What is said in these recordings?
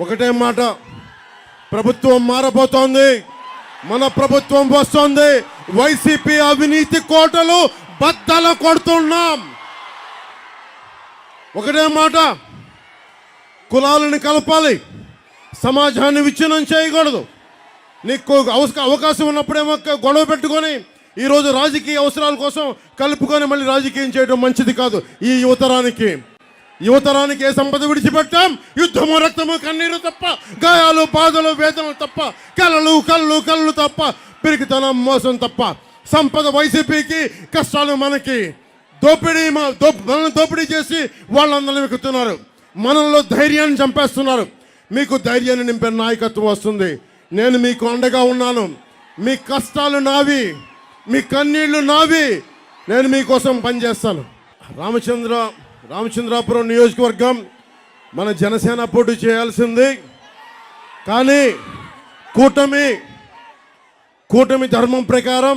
ఒకటే మాట. ప్రభుత్వం మారబోతోంది. మన ప్రభుత్వం వస్తోంది. వైసీపీ అవినీతి కోటలు బద్దల కొడుతున్నాం. ఒకటే మాట. కులాలను కలపాలి. సమాజాన్ని విచ్ఛిన్నం చేయకూడదు. నీకు అవకాశం ఉన్నప్పుడేమో గొడవ పెట్టుకొని ఈరోజు రాజకీయ అవసరాల కోసం కలుపుకొని మళ్ళీ రాజకీయం చేయడం మంచిది కాదు ఈ యువతరానికి. యువతరానికి ఏ సంపద విడిచిపెట్టాం? యుద్ధము రక్తము కన్నీరు తప్ప గాయాలు బాధలు వేదనలు తప్ప కలలు కళ్ళు కళ్ళు తప్ప పిరికితనం మోసం తప్ప. సంపద వైసీపీకి కష్టాలు మనకి. దోపిడీ మా- దో- మనల్ని దోపిడీ చేసి వాళ్ళందరినీ వెక్కుతున్నారు మనల్లో ధైర్యాన్ని చంపేస్తున్నారు. మీకు ధైర్యాన్ని నింపే నాయకత్వం వస్తుంది. నేను మీకు అండగా ఉన్నాను. మీ కష్టాలు నావి. మీ కన్నీళ్ళు నావి. నేను మీకోసం పనిచేస్తాను. రామచంద్ర రామచంద్రాపురం నియోజకవర్గం మన జనసేన పోటీ చేయాల్సింది. కానీ కూటమి కూటమి ధర్మం ప్రకారం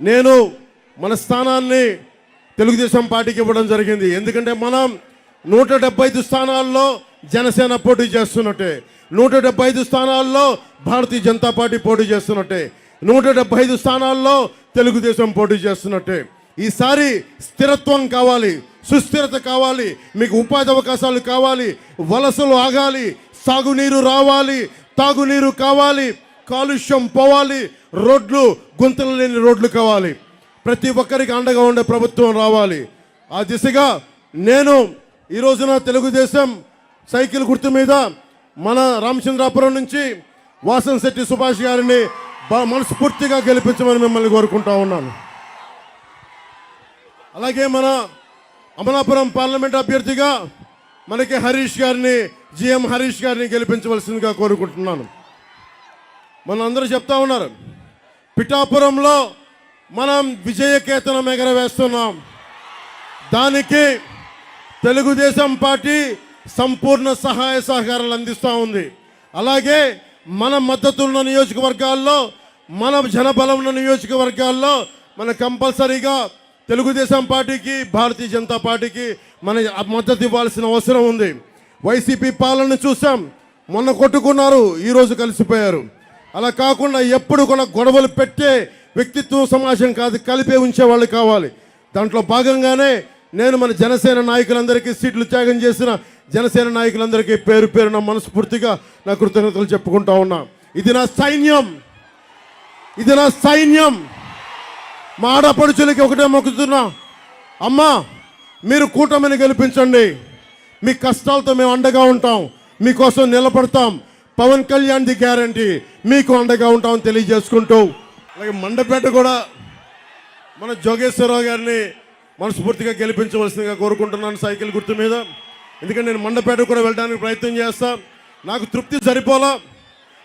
నేను మన స్థానాన్ని తెలుగుదేశం పార్టీకి ఇవ్వడం జరిగింది. ఎందుకంటే మనం నూట డెబ్బై ఐదు స్థానాల్లో జనసేన పోటీ చేస్తున్నట్టే. నూట డెబ్బై ఐదు స్థానాల్లో భారతీయ జనతా పార్టీ పోటీ చేస్తున్నట్టే. నూట డెబ్బై ఐదు స్థానాల్లో తెలుగుదేశం పోటీ చేస్తున్నట్టే. ఈసారి స్థిరత్వం కావాలి. సుస్థిరత కావాలి మీకు ఉపాధి అవకాశాలు కావాలి వలసలు ఆగాలి సాగునీరు రావాలి తాగునీరు కావాలి కాలుష్యం పోవాలి రోడ్లు గుంతలు లేని రోడ్లు కావాలి. ప్రతి ఒక్కరికి అండగా ఉండే ప్రభుత్వం రావాలి. ఆ దిశగా నేను ఈ రోజున తెలుగుదేశం సైకిల్ గుర్తు మీద మన రామచంద్రాపురం నుంచి వాసన్ శెట్టి సుభాష్ గారిని బా- మనస్ఫూర్తిగా గెలిపించమని మిమ్మల్ని కోరుకుంటా ఉన్నాను. అలాగే మన అమలాపురం పార్లమెంట్ అభ్యర్థిగా మనకి హరీష్ గారిని జిఎం హరీష్ గారిని గెలిపించవలసిందిగా కోరుకుంటున్నాను. మన అందరూ చెప్తా ఉన్నారు పిఠాపురంలో మనం విజయకేతనం ఎగరవేస్తున్నాం. దానికి తెలుగుదేశం పార్టీ సంపూర్ణ సహాయ సహకారాలు అందిస్తూ ఉంది. అలాగే మన మద్దతు ఉన్న నియోజకవర్గాల్లో మన జనబలం ఉన్న నియోజకవర్గాల్లో మన కంపల్సరీగా తెలుగుదేశం పార్టీకి భారతీయ జనతా పార్టీకి మన మద్దతు ఇవ్వాల్సిన అవసరం ఉంది. వైసీపీ పాలన చూసాం మొన్న కొట్టుకున్నారు ఈరోజు కలిసిపోయారు. అలా కాకుండా ఎప్పుడు కూడా గొడవలు పెట్టే వ్యక్తిత్వం సమాజం కాదు కలిపే ఉంచే వాళ్ళు కావాలి. దాంట్లో భాగంగానే నేను మన జనసేన నాయకులందరికీ సీట్లు త్యాగం చేసిన జనసేన నాయకులందరికీ పేరు పేరున మనస్ఫూర్తిగా నా కృతజ్ఞతలు చెప్పుకుంటా ఉన్నా. ఇది నా సైన్యం. ఇది నా సైన్యం. మా ఆడపడుచులకి ఒకటే మొక్కుతున్నా. అమ్మా మీరు కూటమిని గెలిపించండి. మీ కష్టాలతో మేము అండగా ఉంటాం. మీకోసం నిలబడతాం. Pawan Kalyan the guarantee. మీకు అండగా ఉంటామని తెలియజేసుకుంటూ. అలాగే మండపేట కూడా మన జోగేశ్వరరావు గారిని మనస్ఫూర్తిగా గెలిపించవలసిందిగా కోరుకుంటున్నాను సైకిల్ గుర్తు మీద. ఎందుకంటే నేను మండపేట కూడా వెళ్ళడానికి ప్రయత్నం చేస్తా. నాకు తృప్తి సరిపోలా.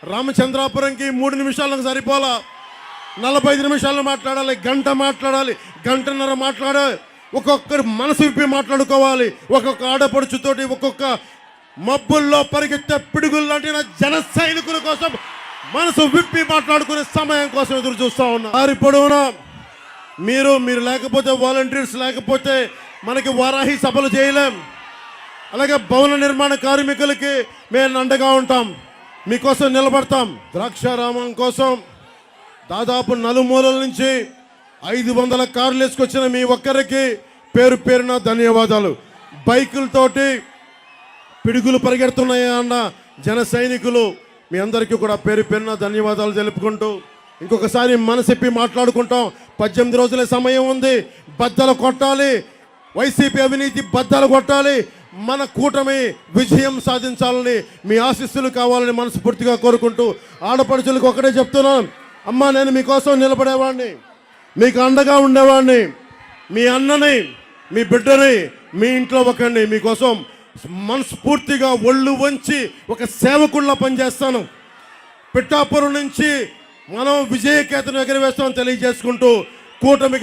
రామచంద్రాపురంకి మూడు నిమిషాలకు సరిపోలా. నలభై ఐదు నిమిషాలు మాట్లాడాలి గంట మాట్లాడాలి గంటన్నర మాట్లాడాలి. ఒక్కొక్కరు మనసు విప్పి మాట్లాడుకోవాలి. ఒక్కొక్క ఆడపడుచుతోటి ఒక్కొక్క మబ్బుల్లో పరిగెత్తే పిడుగులు లాంటి జన సైనికుల కోసం మనసు విప్పి మాట్లాడుకునే సమయం కోసం ఎదురు చూస్తూ ఉన్నా. వారి పొడవునా మీరు మీరు లేకపోతే వాలంటీర్స్ లేకపోతే మనకి వారాహి సభలు చేయలేం. అలాగే భవన నిర్మాణ కార్మికులకి మేము అండగా ఉంటాం. మీకోసం నిలబడతాం. ద్రాక్షారామం కోసం దాదాపు నలుమూలల నుంచి ఐదు వందల కార్లు వేసుకొచ్చిన మీ ఒక్కరికి పేరు పేరున ధన్యవాదాలు. బైకులతోటి పిడుగులు పరిగెడుతున్నాయా అన్న జన సైనికులు మీ అందరికీ కూడా పేరు పేరున ధన్యవాదాలు తెలుపుకుంటూ ఇంకొకసారి మనసిప్పి మాట్లాడుకుంటాం. పద్దెనిమిది రోజుల సమయం ఉంది బద్దలు కొట్టాలి వైసీపీ అవినీతి బద్దలు కొట్టాలి మన కూటమి విజయం సాధించాలని మీ ఆశీస్సులు కావాలని మనస్ఫూర్తిగా కోరుకుంటూ ఆడపడుచులకు ఒకటే చెప్తున్నాను అమ్మా నేను మీకోసం నిలబడేవాడిని మీకు అండగా ఉండేవాడిని మీ అన్నని మీ బిడ్డని మీ ఇంట్లో ఒకరిని మీకోసం మనస్ఫూర్తిగా ఒళ్ళు వంచి ఒక సేవకుళ్ళ పనిచేస్తాను. పిఠాపురం నుంచి మనం విజయకేతను ఎగరవేస్తామని తెలియజేసుకుంటూ కూటమికి